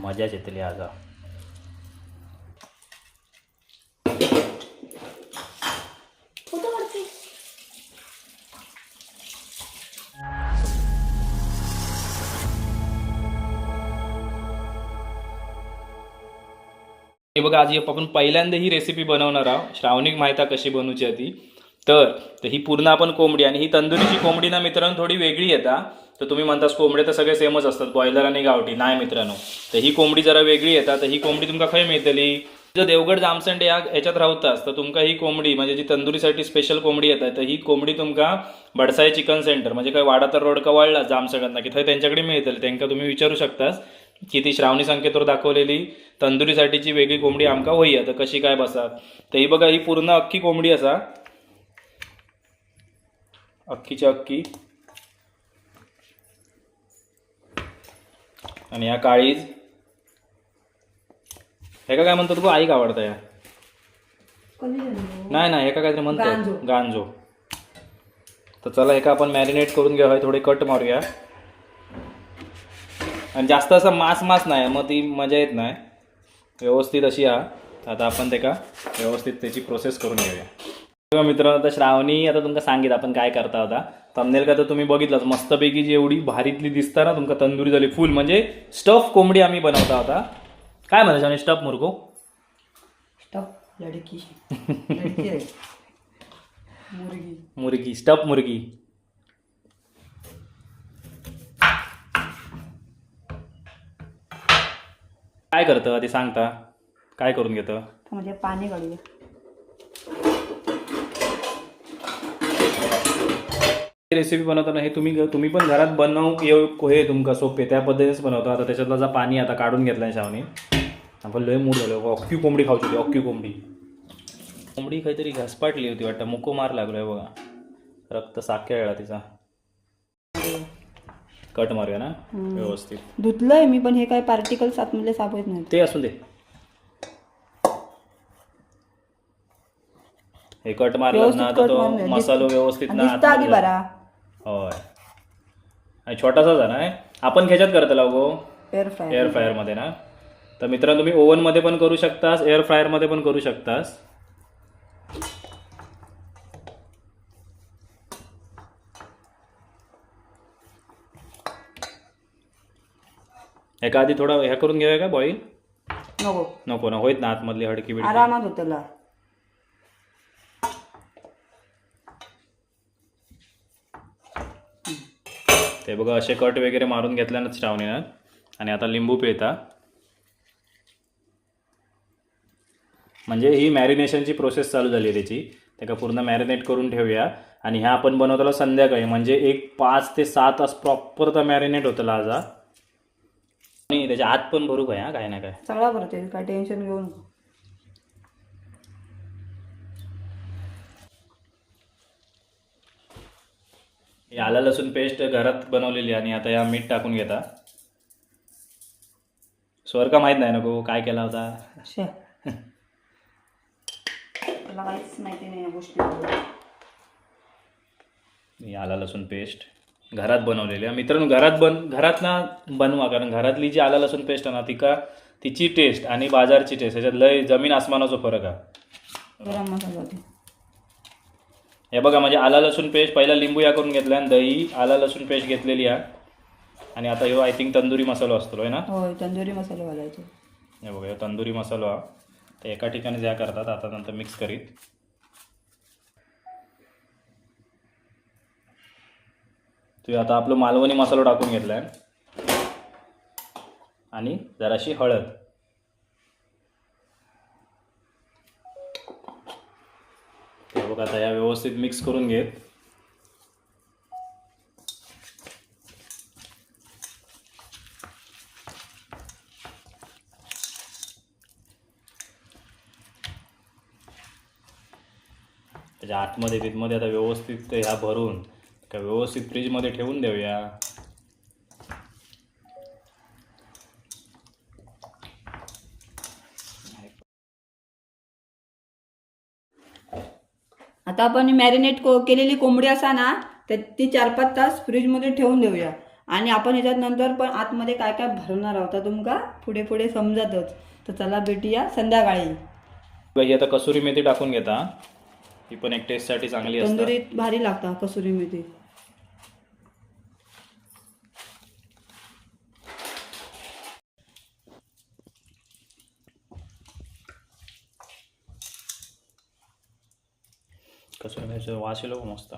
मजाच येतली आज. हे बघा आज आपण पहिल्यांदा ही रेसिपी बनवणार आहोत. श्रावणीक माहिती कशी बनवची आहे ती. तर तर ही पूर्ण आपण कोंबडी आणि ही तंदुरीची कोंबडी ना मित्रांनो थोडी वेगळी येता तर तुम्ही म्हणतास कोंबडे तर सगळे सेमच असतात बॉयलर आणि गावठी. नाही मित्रांनो. तर ही कोंबडी जरा वेगळी येतात तर ही कोंबडी तुमका खंय मिळतली? जर देवगड जामसंडे या ह्याच्यात राहतास तर तुमका ही कोंबडी म्हणजे जी तंदुरीसाठी स्पेशल कोंबडी येतात तर ही कोंबडी तुमका बडसाई चिकन सेंटर म्हणजे काय वाडा तर रोड कवळला जामसंडांना की थंय त्यांच्याकडे मिळतली. त्यांना तुम्ही विचारू शकतास की ती श्रावणी संकेतवर दाखवलेली तंदुरीसाठीची वेगळी कोंबडी आमका होई आता कशी काय बसा? तर ही बघा ही पूर्ण अख्खी कोंबडी असा. अख्खीची अख्खी. आणि या काळीज. हे का काय म्हणतात तू आई आवडतं या. नाही नाही हे का काहीतरी म्हणतात? गांजो. तर चला हे का आपण मॅरिनेट करून घेऊया थोडे कट मारूया. आणि जास्त असं मास मास नाही मग ती मजा येत नाही. व्यवस्थित अशी हा आता आपण ते का व्यवस्थित त्याची प्रोसेस करून घेऊया. मित्रांनो आता श्रावणी आता तुमका सांगित आपण काय करता होता तमनेल का तर तुम्ही बघितलंच मस्तपैकी जी एवढी भारीतली दिसता ना तुमका तंदुरी झाली फुल म्हणजे स्टफ कोंबडी आम्ही बनवता होता काय म्हणता श्रावणी स्टफ मुरगो? स्टप लडकी. मुर्गी. मुर्गी स्टफ मुर्गी. काय करतं आधी सांगता. काय करून घेतं? म्हणजे पाणी काढूया रेसिपी बनवताना हे तुम्ही तुम्ही पण घरात बनवू येऊ हे तुमका सोपे त्या पद्धतीनेच बनवतो. आता त्याच्यातला जा पाणी आता काढून घेतलाय शावनी आपण लय मूड झालो. अख्खी कोंबडी खाऊची होती अख्खी कोंबडी. कोंबडी काहीतरी घसपाटली होती वाटतं मुको मार लागलोय बघा. रक्त साखेळला तिचा. कट मारूया ना? व्यवस्थित. धुतलंय मी पण हे काय पार्टिकल्स आतमधले साफ होत नाहीत. ते असू दे. हे कट मारलं ना तर तो. मसालो व्यवस्थित ना होय. आणि छोटासा झाला आहे आपण ह्याच्यात करतला गो. एअर फ्राय एअर फ्रायरमध्ये ना? तर मित्रांनो तुम्ही ओव्हनमध्ये पण करू शकतास एअर फ्रायरमध्ये पण करू शकतास. एका आधी थोडा ह्या करून घेऊया का बॉईल नको. नको ना होईत ना आतमधली हडकी बिडकी आरामात होतला. बघा असे कट वगैरे मारून घेतल्यानंच श्रावणीनं आणि आता लिंबू पिळता. म्हणजे ही मॅरिनेशनची प्रोसेस चालू झाली आहे त्याची. त्याका पूर्ण मॅरिनेट करून ठेवूया. आणि ह्या आपण बनवताला संध्याकाळी. म्हणजे एक पाच ते सात तास प्रॉपर तर मॅरिनेट होतं आज आणि त्याच्या आत पण भरू काय हा? काय ना काय चांगला भरते काय टेन्शन घेऊ ही आला लसूण पेस्ट घरात बनवलेली आणि आता या मीठ टाकून घेता. स्वर का माहीत नाही नको काय केला होता? काहीच माहिती नाही या गोष्टी ही आला लसूण पेस्ट घरात बनवलेली आहे. मित्रांनो घरात बन घरात ना बनवा कारण घरातली जी आला लसूण पेस्ट आहे ना ती का तिची टेस्ट आणि बाजारची टेस्ट ह्याच्यात लय जमीन आसमानाचा फरक आहे. गरम मसाला हे बघा म्हणजे आला लसूण पेस्ट पहिला लिंबू या करून घेतला आणि दही आला लसूण पेस्ट घेतलेली आहे. आणि आता ह्यो आय थिंक तंदुरी मसाला असतो आहे ना? होय तंदुरी मसाला घालायचे हे बघा ह्यो तंदुरी मसाला. हा. ते एका ठिकाणी ज्या करतात आता नंतर मिक्स करीत. तू आता आपलं मालवणी मसाला टाकून घेतलाय. आणि जराशी हळद. बघा आता या व्यवस्थित मिक्स करून घेत. त्याच्या आतमध्ये तिथमध्ये आता व्यवस्थित ह्या भरून का व्यवस्थित फ्रीजमध्ये ठेवून देऊया. आता आपण मॅरिनेट को केलेली कोंबडी असा ना तर ती चार पाच तास फ्रीजमध्ये ठेवून देऊया. आणि आपण ह्याच्यात नंतर पण आतमध्ये काय काय भरणार आहोत तुमका पुढे पुढे समजतच. तर चला भेटूया संध्याकाळी. ही आता कसुरी मेथी टाकून घेता. ही पण एक टेस्टसाठी चांगली असते तंदुरीत भारी लागता कसुरी मेथी. कसुरी मेथीचा वास येलो मस्त.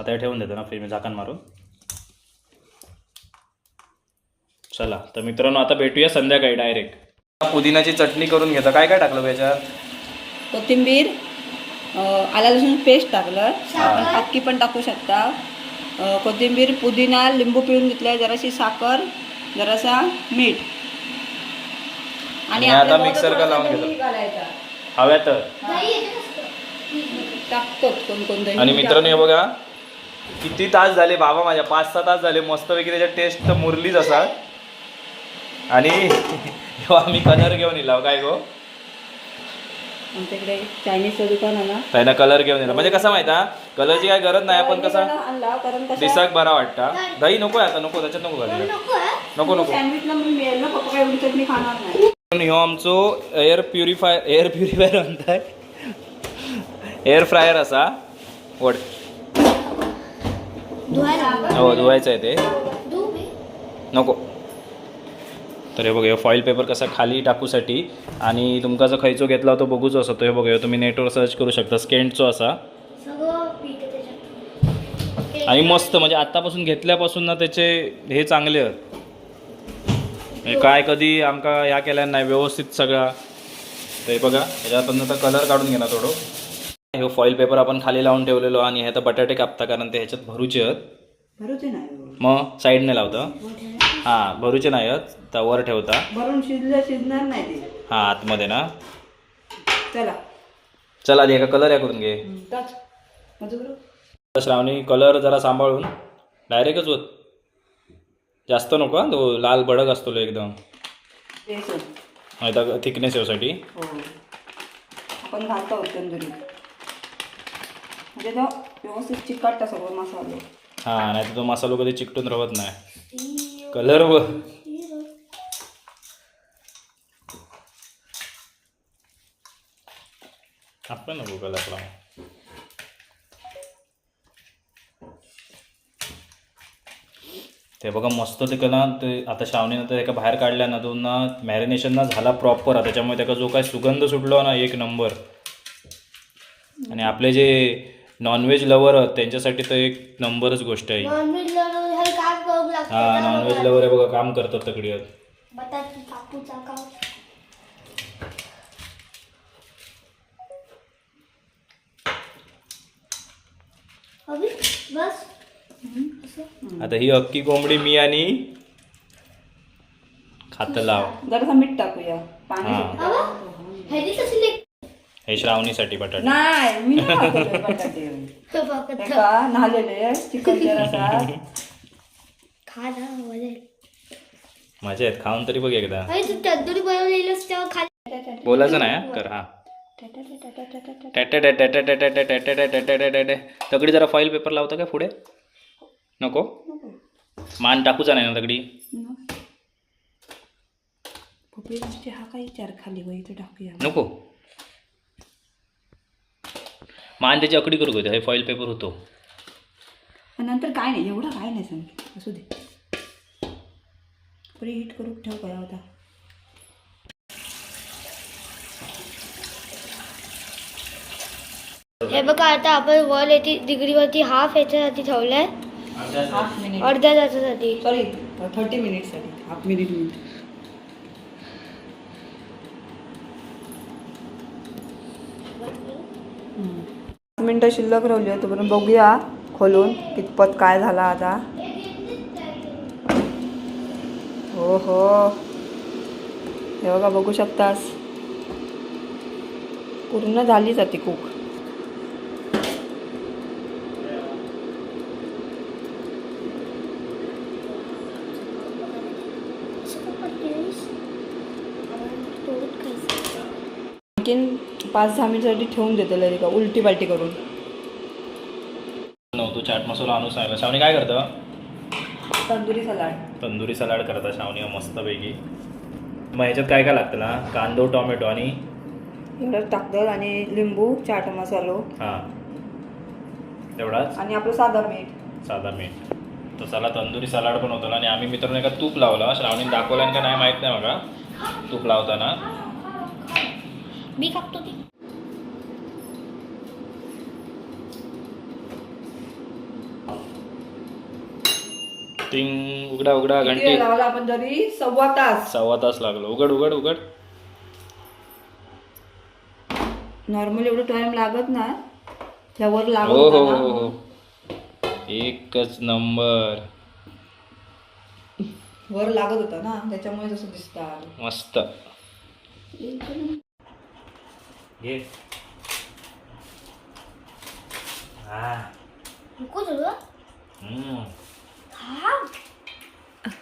आता हे ठेवून देतो ना फ्रीज झाकण मारून. चला तर मित्रांनो आता भेटूया संध्याकाळी डायरेक्ट पुदिनाची चटणी करून घेता काय काय टाकलं याच्यात? कोथिंबीर अं, आला लसूण पेस्ट टाकलं. आपण अक्की पण टाकू शकता. अं, कोथिंबीर पुदिना लिंबू पिळून घेतलाय जराशी साखर जरासा मीठ. आणि आता मिक्सर का लावून घेतो? हव्या तर. आणि मित्रांनो हे बघा किती तास झाले बाबा माझ्या पाच सहा तास झाले मस्तपैकी त्याच्या टेस्ट तर मुरलीच असा आणि आम्ही कलर घेऊन येला काय गो? आमच्याकडे चायनीजचं दुकान कलर घेऊन येला म्हणजे कसं माहिती कलरची काय गरज नाही पण कसा आणला कारण कसं दिसाक बरा वाटता. दही नको आहे आता नको त्याच्यात नको घालूया नको नको सँडविचला मी मिळेल ना पप्पा काय एवढी चटणी खाणार नाही. पण ह्यो आमचो एअर प्युरिफायर एअर प्युरिफायर म्हणताय. एअर फ्रायर असा. वड. हो धुवायचं आहे ते. नको. तर हे बघा फॉईल पेपर कसा खाली टाकूसाठी आणि तुमका जो खयचो घेतला तो बघूचो असो. तो हे बघा तुम्ही नेटवर सर्च करू शकता. स्केंटचो असा. आणि मस्त म्हणजे आत्तापासून घेतल्यापासून ना त्याचे हे चांगले. आहेत काय कधी आमका ह्या केल्या नाही व्यवस्थित सगळा. ते बघा ह्याच्यातून आता कलर काढून घेणार थोडं. हे फॉईल पेपर आपण खाली लावून ठेवलेलो आणि हे आता बटाटे कापता कारण ते ह्याच्यात भरूचे आहेत. भरूचे नाही मग साईडने लावतं. हां भरूचे नाही आहेत तर वर ठेवता. भरून शिजलं शिजणार नाही ते. हां आतमध्ये ना. चला. चला आधी एका कलर या करून घे. टाक. माझं बरोबर तर श्रावणी कलर जरा सांभाळून. डायरेक्टच होत. जास्त नको हा, तो लाल भडक असतो लो एकदम थिकनेस यासाठी हो. आपण घालतो तंदुरीत म्हणजे तो व्यवस्थित चिकटता सगळं मसाले. हां नाही तर तो मसालो कधी चिकटून राहत नाही. कलर व. आपण नको कलर लावून ते बघा मस्त ते कला ते आता श्रावणीनं तर एका बाहेर काढल्या ना तो ना मॅरिनेशन ना झाला प्रॉपर त्याच्यामुळे त्याचा जो काय सुगंध सुटलो ना एक नंबर आणि आपले जे नॉनव्हेज लवर आहेत त्यांच्यासाठी तर एक नंबरच गोष्ट आहे ही. नॉनव्हेज लढवण्यासाठी काय करू लागतं हा नॉनव्हेज लवर आहे बघा काम करतात अभि बस आता ही अख्खी कोंबडी मी आणि खात लाव जरासा मीठ टाकूया पाणी हा. सुटलं. ह्याची कशी लेख हे श्रावणीसाठी बटाटे. नाही मी नाही बटाटे. हे का? नालेले खा. ना मजा मजा आहेत खाऊन तरी बघ एकदा. अरे तू तंदुरी बनवलेलंस तेव्हा खाली बोलायचं नाही हा? कर हा. टॅटे तगडी जरा फॉईल पेपर लावता काय पुढे नको मान टाकूचा नाही ना तगडी पपई भाजी हा काही चार खाली होई तो टाकूया नको मान त्याची अकडी करू हे फॉईल पेपर होतो. नंतर काय नाही एवढं काय नाही सांग असू दे. परी हिट करू ठेव काय होता हे बघा आता आपण वन एटी डिग्रीवरती हाफ याच्यासाठी ठेवलंय. हाफ मिनिट अर्ध्या तासासाठी. सॉरी थर्टी मिनिटसाठी हाफ मिनिट मिनिट मिनटं शिल्लक राहिली आहे तोपर्यंत बघूया खोलून कितपत काय झाला आता. हो हो हे बघा बघू शकतास. पूर्ण झाली जाते कुक पाच दहा मिनिटसाठी ठेवून देतो का उलटी पालटी करून. नव्हतो चाट मसाला आणून सांगितलं श्रावणी काय करतं? तंदुरी सलाड. तंदुरी सलाड करता श्रावणी मस्तपैकी. मग ह्याच्यात काय काय लागतं ना? कांदो टोमॅटो आणि? टाकतात आणि लिंबू चाट मसालो. हां. तेवढाच आणि आपलं साधं मीठ. साधा मीठ. तर चला तंदुरी सलाड पण होतं आणि आम्ही मित्रांनो एका तूप लावला. श्रावणीने दाखवला का नाही माहीत नाही बघा. तूप लावताना. मी खातो टिंग उघडा उघडा घंटी. लावला आपण तरी? सव्वा तास. सव्वा तास लागलो. उघड उघड उघड. नॉर्मल एवढं टाइम लागत ना त्यावर लागत हो हो होता हो. हो. एकच नंबर. वर लागत होता ना त्याच्यामुळे तसं दिसतात मस्त. घे हा. नको तुला हम्म.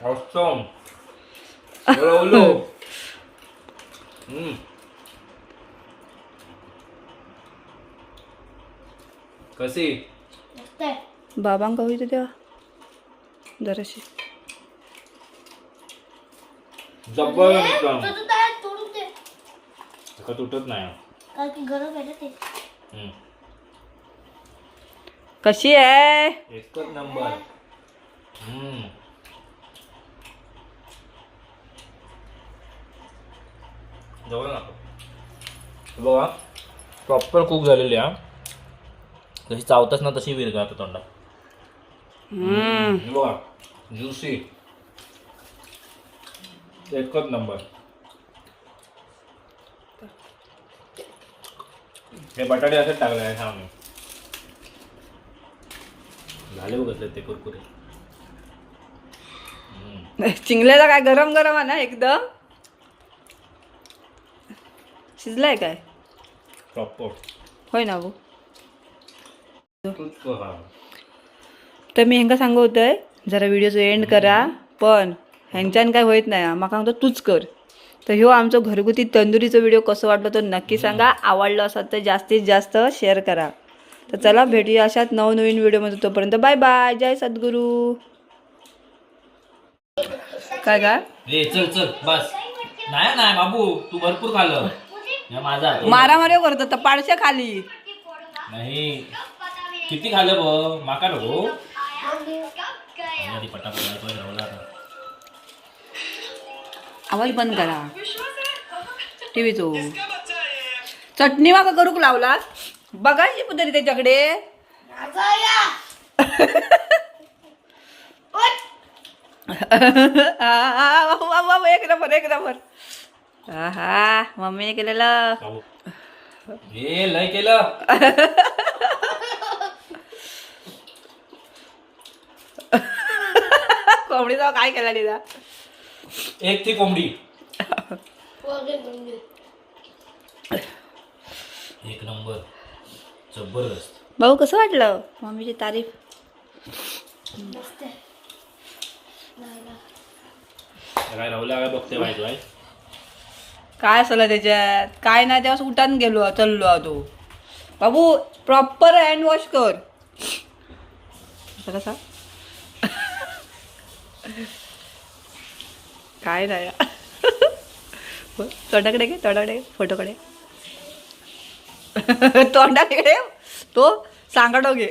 Awesome. Hello. हम्म. कशी बाबांका होईल तेव्हा जराशी जब्बर एकदम का तुटत नाही हम्म. कशी आहे एकच नंबर जवळ बघा प्रॉपर कुक झालेली हा. जशी चावताच ना तशी विरगा आता तोंडात. हम्म. बघा ज्युसी एकच नंबर हे बटाटे असेच टाकले आहे हा मी. झाले बघ ते कुरकुरे चिंगलेला काय गरम गरम आहे ना एकदम? शिजलाय काय? होय ना भाऊ. तर मी हेंका सांगवतोय जरा व्हिडिओचं एंड करा पण ह्यांच्यान काय होत नाही. म्हाका सांगतो तूच कर. तर ह्यो आमचं घरगुती तंदुरीचं व्हिडिओ कसं वाटलं तर नक्की सांगा. आवडलं असं तर जास्तीत जास्त शेअर करा. तर चला भेटूया अशात नवनवीन व्हिडिओमध्ये तोपर्यंत. बाय बाय जय सद्गुरू. काय काय ए चल चल बस. नाही नाही बाबू तू भरपूर खाल्लं. हे माझा हात. मारामारी करतो तर पाडशे खाली. नाही. किती खाल्लं ब माका नको. आधी पटापट तो जेवला आता. आवाज बंद करा. टीव्हीचो चटणी माका करूक लावला बघायची पुतरी त्याच्याकडे. एक नंबर एक नंबर. हा मम्मीने केलेलं. ए लय केलं. कोंबडीचा काय केला लिदा एक ती कोंबडी. एक नंबर. जबरदस्त. भाऊ कसं वाटलं? मम्मीची तारीफ मस्त आहे नाही ना. काय राहुल्या काय बघते माहिती आहे काय असलं त्याच्यात? काय नाही तेव्हा उठान गेलो चललो तो बाबू प्रॉपर हँड वॉश कर. कसा? काय नाही. तोंडाकडे घे तोंडाकडे फोटोकडे. तोंडाकडे तो सांगाडो घे.